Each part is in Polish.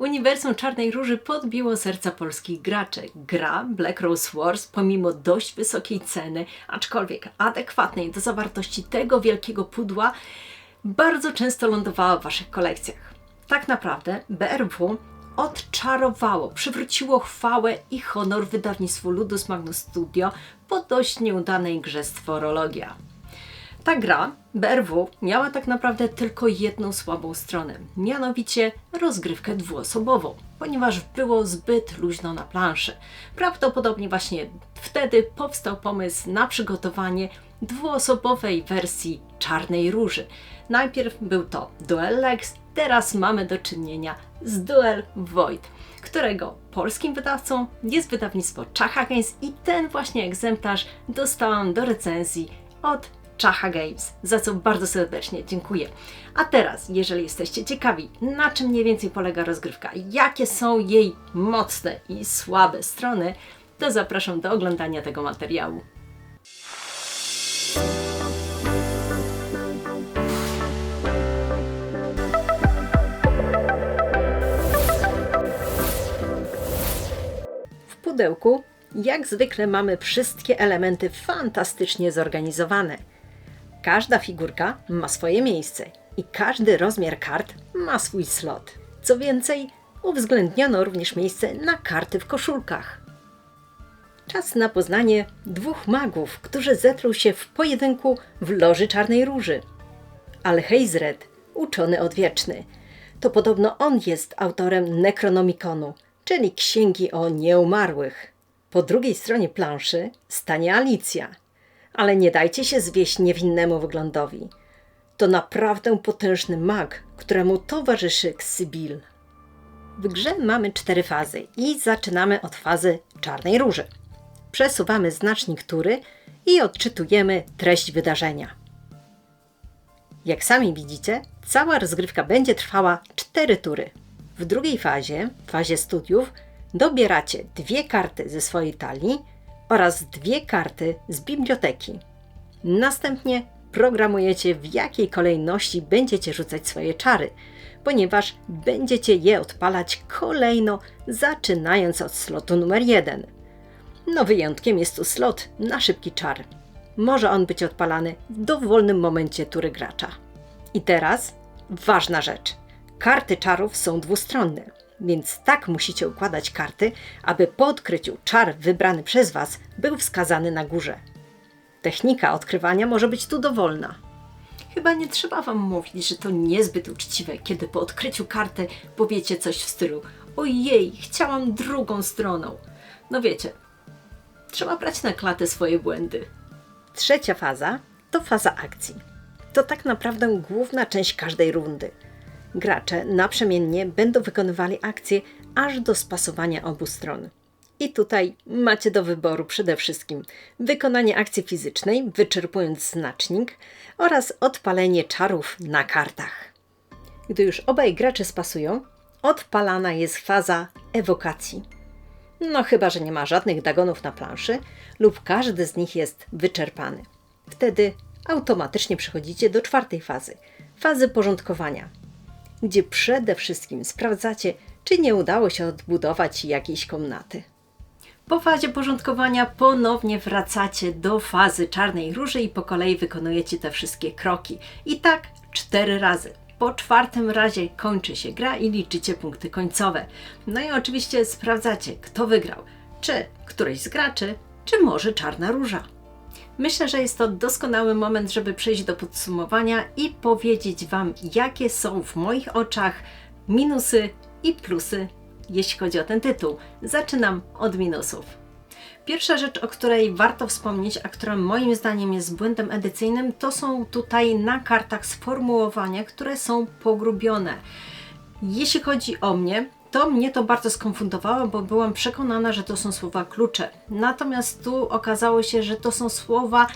Uniwersum Czarnej Róży podbiło serca polskich graczy. Gra Black Rose Wars, pomimo dość wysokiej ceny, aczkolwiek adekwatnej do zawartości tego wielkiego pudła, bardzo często lądowała w Waszych kolekcjach. Tak naprawdę BRW odczarowało, przywróciło chwałę i honor wydawnictwu Ludus Magnus Studio po dość nieudanej grze Stworologia. Ta gra, BRW, miała tak naprawdę tylko jedną słabą stronę, mianowicie rozgrywkę dwuosobową, ponieważ było zbyt luźno na planszy. Prawdopodobnie właśnie wtedy powstał pomysł na przygotowanie dwuosobowej wersji Czarnej Róży. Najpierw był to Duel Lex, teraz mamy do czynienia z Duel Void, którego polskim wydawcą jest wydawnictwo Czacha Games i ten właśnie egzemplarz dostałam do recenzji od Czacha Games, za co bardzo serdecznie dziękuję. A teraz, jeżeli jesteście ciekawi, na czym mniej więcej polega rozgrywka, jakie są jej mocne i słabe strony, to zapraszam do oglądania tego materiału. W pudełku, jak zwykle, mamy wszystkie elementy fantastycznie zorganizowane. Każda figurka ma swoje miejsce i każdy rozmiar kart ma swój slot. Co więcej, uwzględniono również miejsce na karty w koszulkach. Czas na poznanie dwóch magów, którzy zetrą się w pojedynku w Loży Czarnej Róży. Alhejzred, uczony odwieczny. To podobno on jest autorem Necronomiconu, czyli księgi o nieumarłych. Po drugiej stronie planszy stanie Alicja. Ale nie dajcie się zwieść niewinnemu wyglądowi. To naprawdę potężny mag, któremu towarzyszy Ksybil. W grze mamy cztery fazy i zaczynamy od fazy Czarnej Róży. Przesuwamy znacznik tury i odczytujemy treść wydarzenia. Jak sami widzicie, cała rozgrywka będzie trwała 4 tury. W drugiej fazie, fazie studiów, dobieracie dwie karty ze swojej talii oraz dwie karty z biblioteki. Następnie programujecie, w jakiej kolejności będziecie rzucać swoje czary, ponieważ będziecie je odpalać kolejno, zaczynając od slotu numer 1. No wyjątkiem jest tu slot na szybki czar. Może on być odpalany w dowolnym momencie tury gracza. I teraz ważna rzecz. Karty czarów są dwustronne, więc tak musicie układać karty, aby po odkryciu czar wybrany przez Was był wskazany na górze. Technika odkrywania może być tu dowolna. Chyba nie trzeba Wam mówić, że to niezbyt uczciwe, kiedy po odkryciu karty powiecie coś w stylu Ojej, chciałam drugą stroną. No wiecie, trzeba brać na klatę swoje błędy. Trzecia faza to faza akcji. To tak naprawdę główna część każdej rundy. Gracze naprzemiennie będą wykonywali akcje aż do spasowania obu stron. I tutaj macie do wyboru przede wszystkim wykonanie akcji fizycznej, wyczerpując znacznik, oraz odpalenie czarów na kartach. Gdy już obaj gracze spasują, odpalana jest faza ewokacji. No chyba, że nie ma żadnych dagonów na planszy lub każdy z nich jest wyczerpany. Wtedy automatycznie przechodzicie do czwartej fazy, fazy porządkowania, gdzie przede wszystkim sprawdzacie, czy nie udało się odbudować jakiejś komnaty. Po fazie porządkowania ponownie wracacie do fazy czarnej róży i po kolei wykonujecie te wszystkie kroki. I tak cztery razy. Po czwartym razie kończy się gra i liczycie punkty końcowe. No i oczywiście sprawdzacie, kto wygrał. Czy któryś z graczy, czy może czarna róża. Myślę, że jest to doskonały moment, żeby przejść do podsumowania i powiedzieć Wam, jakie są w moich oczach minusy i plusy, jeśli chodzi o ten tytuł. Zaczynam od minusów. Pierwsza rzecz, o której warto wspomnieć, a która moim zdaniem jest błędem edycyjnym, to są tutaj na kartach sformułowania, które są pogrubione. Jeśli chodzi o mnie, to mnie to bardzo skonfundowało, bo byłam przekonana, że to są słowa klucze. Natomiast tu okazało się, że to są słowa,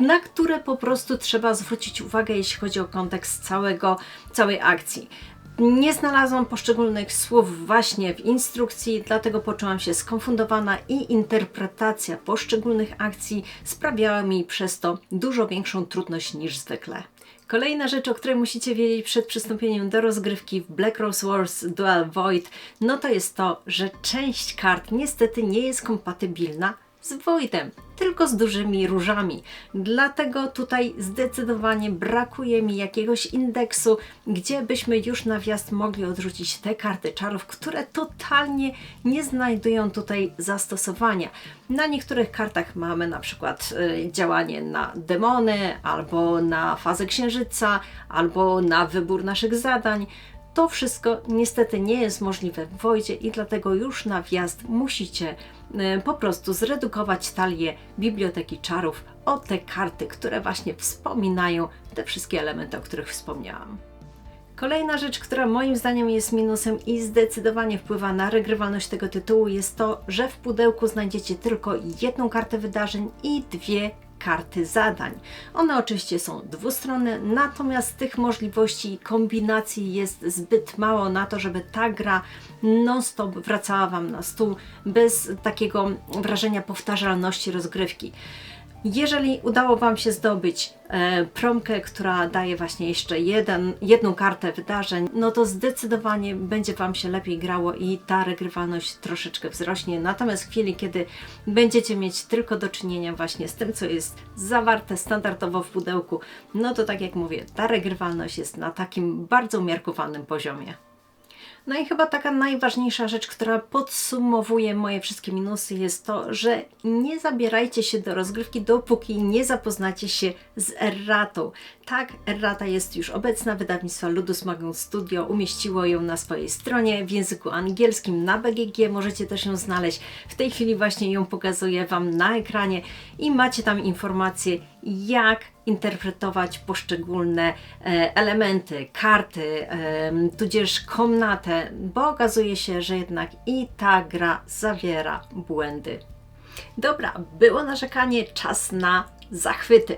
na które po prostu trzeba zwrócić uwagę, jeśli chodzi o kontekst całego, całej akcji. Nie znalazłam poszczególnych słów właśnie w instrukcji, dlatego poczułam się skonfundowana i interpretacja poszczególnych akcji sprawiała mi przez to dużo większą trudność niż zwykle. Kolejna rzecz, o której musicie wiedzieć przed przystąpieniem do rozgrywki w Black Rose Wars Dual Void, no to jest to, że część kart niestety nie jest kompatybilna z Voidem, tylko z dużymi różami. Dlatego tutaj zdecydowanie brakuje mi jakiegoś indeksu, gdzie byśmy już na wjazd mogli odrzucić te karty czarów, które totalnie nie znajdują tutaj zastosowania. Na niektórych kartach mamy na przykład y, działanie na demony, albo na fazę księżyca, albo na wybór naszych zadań. To wszystko niestety nie jest możliwe w Wojdzie i dlatego już na wjazd musicie e, po prostu zredukować talię biblioteki czarów o te karty, które właśnie wspominają te wszystkie elementy, o których wspomniałam. Kolejna rzecz, która moim zdaniem jest minusem i zdecydowanie wpływa na regrywalność tego tytułu, jest to, że w pudełku znajdziecie tylko jedną kartę wydarzeń i dwie karty zadań. One oczywiście są dwustronne, natomiast tych możliwości i kombinacji jest zbyt mało na to, żeby ta gra non-stop wracała Wam na stół bez takiego wrażenia powtarzalności rozgrywki. Jeżeli udało Wam się zdobyć e, promkę, która daje właśnie jeszcze jeden, jedną kartę wydarzeń, no to zdecydowanie będzie Wam się lepiej grało i ta regrywalność troszeczkę wzrośnie. Natomiast w chwili, kiedy będziecie mieć tylko do czynienia właśnie z tym, co jest zawarte standardowo w pudełku, no to tak jak mówię, ta regrywalność jest na takim bardzo umiarkowanym poziomie. No i chyba taka najważniejsza rzecz, która podsumowuje moje wszystkie minusy, jest to, że nie zabierajcie się do rozgrywki, dopóki nie zapoznacie się z erratą. Tak, errata jest już obecna, wydawnictwo Ludus Magnum Studio umieściło ją na swojej stronie w języku angielskim na BGG, możecie też ją znaleźć. W tej chwili właśnie ją pokazuję Wam na ekranie i macie tam informacje, jak interpretować poszczególne e, elementy, karty, tudzież komnatę, bo okazuje się, że jednak i ta gra zawiera błędy. Dobra, było narzekanie, czas na zachwyty.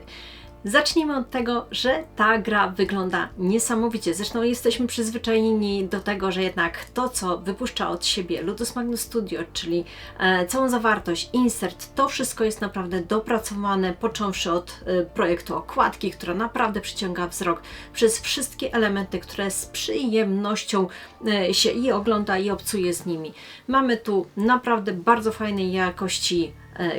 Zacznijmy od tego, że ta gra wygląda niesamowicie. Zresztą jesteśmy przyzwyczajeni do tego, że jednak to, co wypuszcza od siebie Ludus Magnus Studio, czyli e, całą zawartość, insert, to wszystko jest naprawdę dopracowane, począwszy od e, projektu okładki, która naprawdę przyciąga wzrok, przez wszystkie elementy, które z przyjemnością e, się i ogląda, i obcuje z nimi. Mamy tu naprawdę bardzo fajnej jakości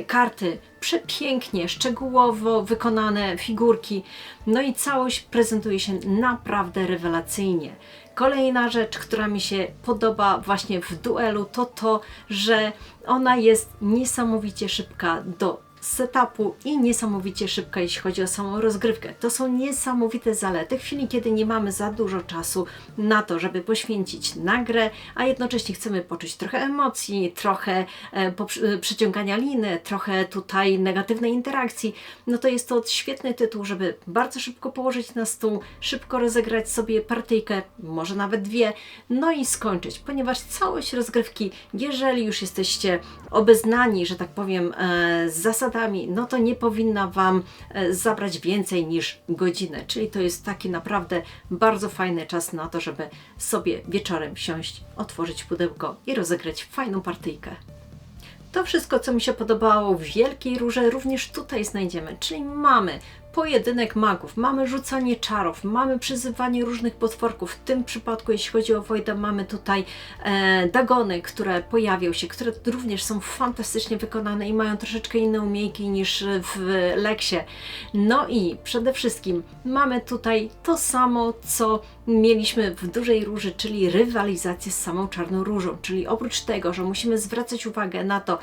karty, przepięknie, szczegółowo wykonane figurki, no i całość prezentuje się naprawdę rewelacyjnie. Kolejna rzecz, która mi się podoba właśnie w duelu, to to, że ona jest niesamowicie szybka do setupu i niesamowicie szybka, jeśli chodzi o samą rozgrywkę. To są niesamowite zalety. W chwili, kiedy nie mamy za dużo czasu na to, żeby poświęcić na grę, a jednocześnie chcemy poczuć trochę emocji, trochę e, e, przyciągania liny, trochę tutaj negatywnej interakcji, no to jest to świetny tytuł, żeby bardzo szybko położyć na stół, szybko rozegrać sobie partyjkę, może nawet dwie, no i skończyć, ponieważ całość rozgrywki, jeżeli już jesteście obeznani, że tak powiem, e, z zasad no to nie powinna Wam e, zabrać więcej niż godzinę. Czyli to jest taki naprawdę bardzo fajny czas na to, żeby sobie wieczorem siąść, otworzyć pudełko i rozegrać fajną partyjkę. To wszystko, co mi się podobało w Wielkiej Róże, również tutaj znajdziemy. Czyli mamy pojedynek magów, mamy rzucanie czarów, mamy przyzywanie różnych potworków. W tym przypadku, jeśli chodzi o Wojda, mamy tutaj e, dagony, które pojawią się, które również są fantastycznie wykonane i mają troszeczkę inne umiejki niż w Leksie. No i przede wszystkim mamy tutaj to samo, co mieliśmy w Dużej Róży, czyli rywalizację z samą Czarną Różą. Czyli oprócz tego, że musimy zwracać uwagę na to,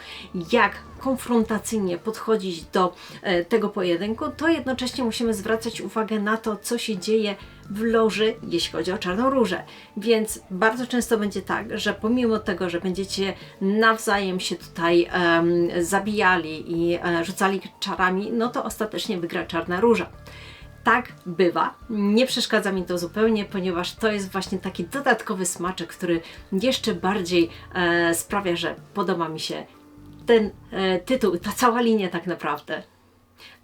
jak konfrontacyjnie podchodzić do e, tego pojedynku, to jednocześnie musimy zwracać uwagę na to, co się dzieje w loży, jeśli chodzi o Czarną Różę. Więc bardzo często będzie tak, że pomimo tego, że będziecie nawzajem się tutaj um, zabijali i um, rzucali czarami, no to ostatecznie wygra Czarna Róża. Tak bywa. Nie przeszkadza mi to zupełnie, ponieważ to jest właśnie taki dodatkowy smaczek, który jeszcze bardziej e, sprawia, że podoba mi się ten e, tytuł, ta cała linia tak naprawdę.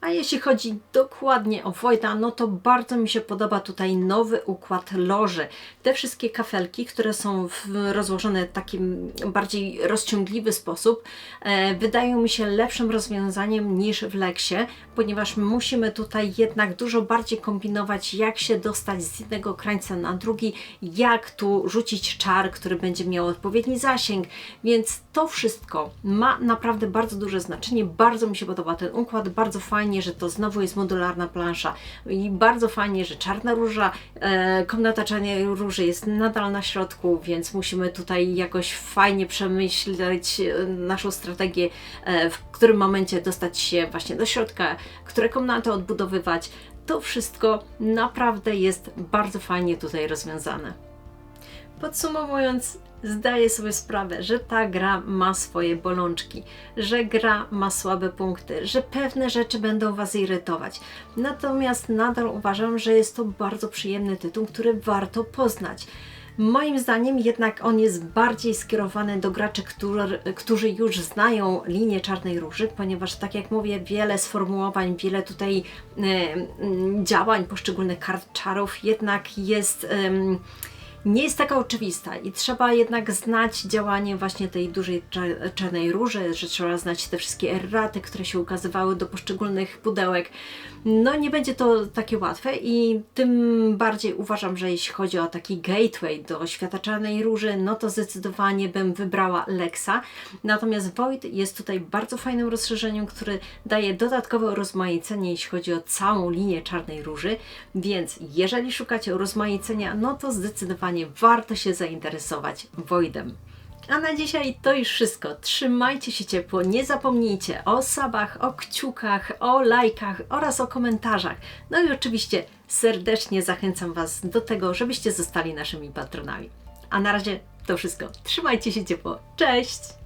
A jeśli chodzi dokładnie o Wojda, no to bardzo mi się podoba tutaj nowy układ loży. Te wszystkie kafelki, które są rozłożone w takim bardziej rozciągliwy sposób, e, wydają mi się lepszym rozwiązaniem niż w Leksie, ponieważ musimy tutaj jednak dużo bardziej kombinować, jak się dostać z jednego krańca na drugi, jak tu rzucić czar, który będzie miał odpowiedni zasięg, więc to wszystko ma naprawdę bardzo duże znaczenie. Bardzo mi się podoba ten układ, bardzo fajnie, że to znowu jest modularna plansza i bardzo fajnie, że czarna róża, e, komnata czarnej róży jest nadal na środku, więc musimy tutaj jakoś fajnie przemyśleć e, naszą strategię, e, w którym momencie dostać się właśnie do środka, które komnaty odbudowywać. To wszystko naprawdę jest bardzo fajnie tutaj rozwiązane. Podsumowując, zdaję sobie sprawę, że ta gra ma swoje bolączki, że gra ma słabe punkty, że pewne rzeczy będą Was irytować. Natomiast nadal uważam, że jest to bardzo przyjemny tytuł, który warto poznać. Moim zdaniem jednak on jest bardziej skierowany do graczy, którzy, którzy już znają linię Czarnej Róży, ponieważ tak jak mówię, wiele sformułowań, wiele tutaj działań poszczególnych kart czarów jednak jest... nie jest taka oczywista i trzeba jednak znać działanie właśnie tej dużej cza- czarnej róży, że trzeba znać te wszystkie erraty, które się ukazywały do poszczególnych pudełek. No nie będzie to takie łatwe i tym bardziej uważam, że jeśli chodzi o taki gateway do świata czarnej róży, no to zdecydowanie bym wybrała Lexa. Natomiast Void jest tutaj bardzo fajnym rozszerzeniem, który daje dodatkowe urozmaicenie, jeśli chodzi o całą linię czarnej róży, więc jeżeli szukacie urozmaicenia, no to zdecydowanie warto się zainteresować Voidem. A na dzisiaj to już wszystko. Trzymajcie się ciepło, nie zapomnijcie o sabach, o kciukach, o lajkach oraz o komentarzach. No i oczywiście serdecznie zachęcam Was do tego, żebyście zostali naszymi patronami. A na razie to wszystko. Trzymajcie się ciepło. Cześć!